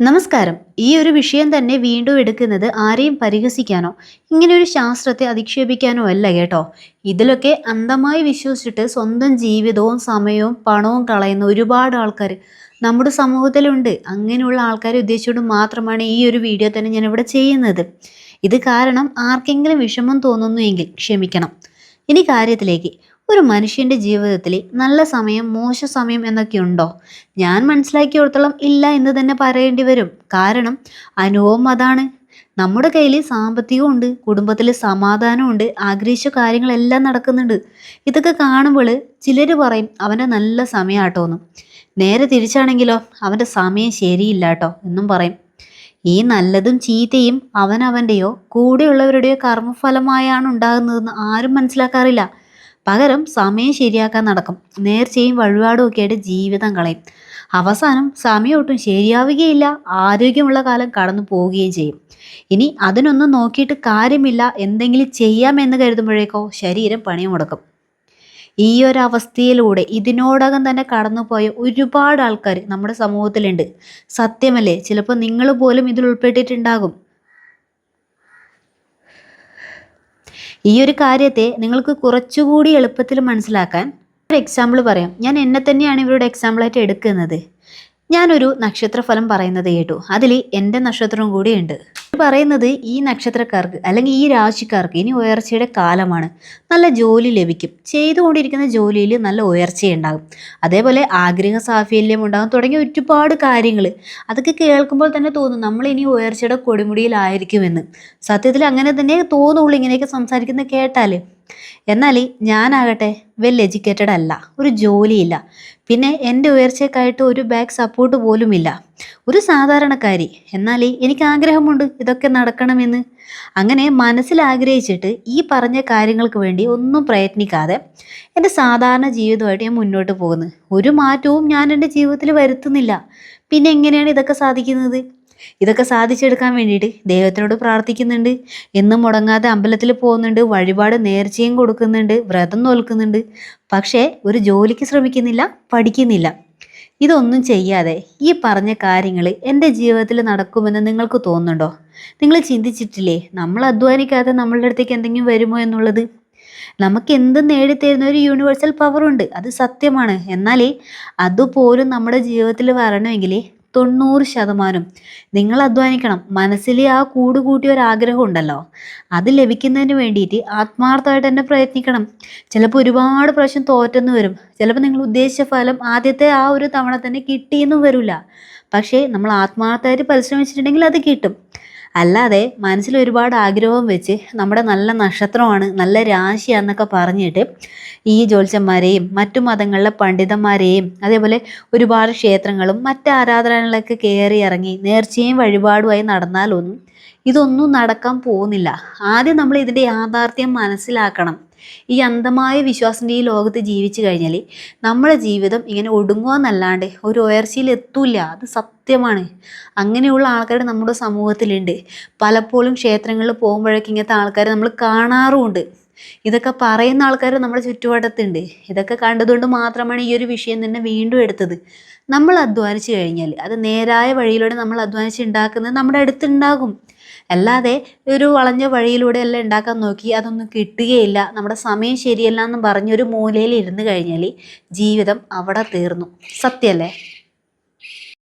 നമസ്കാരം. ഈ ഒരു വിഷയം തന്നെ വീണ്ടും എടുക്കുന്നത് ആരെയും പരിഹസിക്കാനോ ഇങ്ങനെ ഒരു ശാസ്ത്രത്തെ അധിക്ഷേപിക്കാനോ അല്ല കേട്ടോ. ഇതിലൊക്കെ അന്ധമായി വിശ്വസിച്ചിട്ട് സ്വന്തം ജീവിതവും സമയവും പണവും കളയുന്ന ഒരുപാട് ആൾക്കാർ നമ്മുടെ സമൂഹത്തിലുണ്ട്. അങ്ങനെയുള്ള ആൾക്കാരെ ഉദ്ദേശിച്ചുകൊണ്ട് മാത്രമാണ് ഈ ഒരു വീഡിയോ തന്നെ ഞാൻ ഇവിടെ ചെയ്യുന്നത്. ഇത് കാരണം ആർക്കെങ്കിലും വിഷമം തോന്നുന്നുവെങ്കിൽ ക്ഷമിക്കണം. ഇനി കാര്യത്തിലേക്ക്. ഒരു മനുഷ്യന്റെ ജീവിതത്തിൽ നല്ല സമയം മോശ സമയം എന്നൊക്കെ ഉണ്ടോ? ഞാൻ മനസ്സിലാക്കിയോടത്തോളം ഇല്ല എന്ന് തന്നെ പറയേണ്ടി വരും. കാരണം അനുഭവം അതാണ്. നമ്മുടെ കയ്യിൽ സാമ്പത്തികമുണ്ട് കുടുംബത്തിൽ സമാധാനമുണ്ട് ആഗ്രഹിച്ച കാര്യങ്ങളെല്ലാം നടക്കുന്നുണ്ട്. ഇതൊക്കെ കാണുമ്പോൾ ചിലർ പറയും അവന്റെ നല്ല സമയമാട്ടോന്ന് നേരെ തിരിച്ചാണെങ്കിലോ അവന്റെ സമയം ശരിയില്ല കേട്ടോ എന്നും പറയും. ഈ നല്ലതും ചീത്തയും അവനവന്റെയോ കൂടെയുള്ളവരുടെയോ കർമ്മഫലമായാണ് ഉണ്ടാകുന്നതെന്ന് ആരും മനസ്സിലാക്കാറില്ല. പകരം സമയം ശരിയാക്കാൻ നടക്കും. നേർച്ചയും വഴിപാടും ഒക്കെ ആയിട്ട് ജീവിതം കളയും. അവസാനം സമയം ഒട്ടും ശരിയാവുകയില്ല. ആരോഗ്യമുള്ള കാലം കടന്നു പോവുകയും ചെയ്യും. ഇനി അതിനൊന്നും നോക്കിയിട്ട് കാര്യമില്ല. എന്തെങ്കിലും ചെയ്യാമെന്ന് കരുതുമ്പോഴേക്കോ ശരീരം പണി മുടക്കും ഈ ഒരു അവസ്ഥയിലൂടെ ഇതിനോടകം തന്നെ കടന്നുപോയ ഒരുപാട് ആൾക്കാർ നമ്മുടെ സമൂഹത്തിലുണ്ട്. സത്യമല്ലേ? ചിലപ്പോൾ നിങ്ങൾ പോലും ഇതിൽ ഉൾപ്പെട്ടിട്ടുണ്ടാകും. ഈ ഒരു കാര്യത്തെ നിങ്ങൾക്ക് കുറച്ചുകൂടി എളുപ്പത്തിൽ മനസ്സിലാക്കാൻ ഒരു എക്സാമ്പിൾ പറയാം. ഞാൻ എന്നെ തന്നെയാണ് ഇവരുടെ എക്സാമ്പിളായിട്ട് എടുക്കുന്നത്. ഞാനൊരു നക്ഷത്രഫലം പറയുന്നത് കേട്ടു. അതിൽ എന്റെ നക്ഷത്രവും കൂടിയുണ്ട്. പറയുന്നത് ഈ നക്ഷത്രക്കാർക്ക് അല്ലെങ്കിൽ ഈ രാശിക്കാർക്ക് ഇനി ഉയർച്ചയുടെ കാലമാണ്. നല്ല ജോലി ലഭിക്കും. ചെയ്തുകൊണ്ടിരിക്കുന്ന ജോലിയിൽ നല്ല ഉയർച്ചയുണ്ടാകും. അതേപോലെ ആഗ്രഹ സാഫല്യം ഉണ്ടാകും തുടങ്ങിയ ഒരുപാട് കാര്യങ്ങൾ. അതൊക്കെ കേൾക്കുമ്പോൾ തന്നെ തോന്നും നമ്മൾ ഇനി ഉയർച്ചയുടെ കൊടിമുടിയിലായിരിക്കുമെന്ന്. സത്യത്തിൽ അങ്ങനെ തന്നെ തോന്നുള്ളൂ ഇങ്ങനെയൊക്കെ സംസാരിക്കുന്നത് കേട്ടാൽ എന്നാൽ ഞാനാകട്ടെ വെൽ എഡ്യൂക്കേറ്റഡ് അല്ല ഒരു ജോലിയില്ല. പിന്നെ എന്റെ ഉയർച്ചയ്ക്കായിട്ട് ഒരു ബാക്ക് സപ്പോർട്ട് പോലുമില്ല. ഒരു സാധാരണക്കാരി എന്നാൽ എനിക്ക് ആഗ്രഹമുണ്ട് ഇതൊക്കെ നടക്കണമെന്ന്. അങ്ങനെ മനസ്സിൽ ആഗ്രഹിച്ചിട്ട് ഈ പറഞ്ഞ കാര്യങ്ങൾക്ക് വേണ്ടി ഒന്നും പ്രയത്നിക്കാതെ എന്റെ സാധാരണ ജീവിതമായിട്ട് ഞാൻ മുന്നോട്ട് പോകുന്നു. ഒരു മാറ്റവും ഞാൻ എന്റെ ജീവിതത്തിൽ വരുത്തുന്നില്ല. പിന്നെ എങ്ങനെയാണ് ഇതൊക്കെ സാധിക്കുന്നത്? ഇതൊക്കെ സാധിച്ചെടുക്കാൻ വേണ്ടിയിട്ട് ദൈവത്തിനോട് പ്രാർത്ഥിക്കുന്നുണ്ട്. എന്നും മുടങ്ങാതെ അമ്പലത്തിൽ പോകുന്നുണ്ട്. വഴിപാട് നേർച്ചയും കൊടുക്കുന്നുണ്ട്. വ്രതം നോൽക്കുന്നുണ്ട്. പക്ഷേ ഒരു ജോലിക്ക് ശ്രമിക്കുന്നില്ല പഠിക്കുന്നില്ല. ഇതൊന്നും ചെയ്യാതെ ഈ പറഞ്ഞ കാര്യങ്ങൾ എന്റെ ജീവിതത്തിൽ നടക്കുമെന്ന് നിങ്ങൾക്ക് തോന്നുന്നുണ്ടോ? നിങ്ങൾ ചിന്തിച്ചിട്ടില്ലേ? നമ്മൾ അധ്വാനിക്കാതെ നമ്മളുടെ അടുത്തേക്ക് എന്തെങ്കിലും വരുമോ എന്നുള്ളത്? നമുക്ക് എന്ത് നേടിത്തരുന്ന ഒരു യൂണിവേഴ്സൽ പവർ ഉണ്ട്. അത് സത്യമാണ്. എന്നാൽ അതുപോലും നമ്മുടെ ജീവിതത്തിൽ വരണമെങ്കിൽ തൊണ്ണൂറ് ശതമാനം. നിങ്ങൾ അധ്വാനിക്കണം. മനസ്സിൽ ആ കൂട് കൂട്ടിയ ഒരു ആഗ്രഹം ഉണ്ടല്ലോ. അത് ലഭിക്കുന്നതിന് വേണ്ടിയിട്ട് ആത്മാർത്ഥമായിട്ട് തന്നെ പ്രയത്നിക്കണം. ചിലപ്പോൾ ഒരുപാട് പ്രാവശ്യം തോറ്റെന്ന് വരും. ചിലപ്പോൾ നിങ്ങൾ ഉദ്ദേശിച്ച ഫലം ആദ്യത്തെ ആ ഒരു തവണ തന്നെ കിട്ടിയെന്നും വരില്ല. പക്ഷേ നമ്മൾ ആത്മാർത്ഥമായിട്ട് പരിശ്രമിച്ചിട്ടുണ്ടെങ്കിൽ അത് കിട്ടും. അല്ലാതെ മനസ്സിൽ ഒരുപാട് ആഗ്രഹം വെച്ച് നമ്മുടെ നല്ല നക്ഷത്രമാണ് നല്ല രാശിയാന്നൊക്കെ പറഞ്ഞിട്ട് ഈ ജ്യോത്സ്യന്മാരെയും മറ്റു മതങ്ങളിലെ പണ്ഡിതന്മാരെയും അതേപോലെ ഒരുപാട് ക്ഷേത്രങ്ങളും മറ്റു ആരാധനകളിലൊക്കെ കയറി ഇറങ്ങി നേർച്ചയും വഴിപാടുമായി നടന്നാലൊന്നും ഇതൊന്നും നടക്കാൻ പോകുന്നില്ല. ആദ്യം നമ്മൾ ഇതിന്റെ യാഥാർത്ഥ്യം മനസ്സിലാക്കണം. ഈ അന്ധമായ വിശ്വാസത്തിന്റെ ഈ ലോകത്ത് ജീവിച്ചു കഴിഞ്ഞാൽ നമ്മുടെ ജീവിതം ഇങ്ങനെ ഒടുങ്ങുകയെന്നല്ലാണ്ട് ഒരു ഉയർച്ചയിൽ എത്തൂല അത് സത്യമാണ്. അങ്ങനെയുള്ള ആൾക്കാർ നമ്മുടെ സമൂഹത്തിലുണ്ട്. പലപ്പോഴും ക്ഷേത്രങ്ങളിൽ പോകുമ്പോഴൊക്കെ ഇങ്ങനത്തെ ആൾക്കാരെ നമ്മൾ കാണാറുമുണ്ട്. ഇതൊക്കെ പറയുന്ന ആൾക്കാർ നമ്മുടെ ചുറ്റുവട്ടത്തുണ്ട്. ഇതൊക്കെ കണ്ടതുകൊണ്ട് മാത്രമാണ് ഈ ഒരു വിഷയം തന്നെ വീണ്ടും എടുത്തത്. നമ്മൾ അധ്വാനിച്ചു കഴിഞ്ഞാൽ അത് നേരായ വഴിയിലൂടെ നമ്മൾ അധ്വാനിച്ച് ഉണ്ടാക്കുന്നത് നമ്മുടെ അടുത്തുണ്ടാകും. അല്ലാതെ ഒരു വളഞ്ഞ വഴിയിലൂടെ എല്ലാം ഉണ്ടാക്കാൻ നോക്കി അതൊന്നും കിട്ടുകയില്ല. നമ്മുടെ സമയം ശരിയല്ല എന്ന് പറഞ്ഞൊരു മൂലയിൽ ഇരുന്ന് കഴിഞ്ഞാൽ ജീവിതം അവിടെ തീർന്നു. സത്യമല്ലേ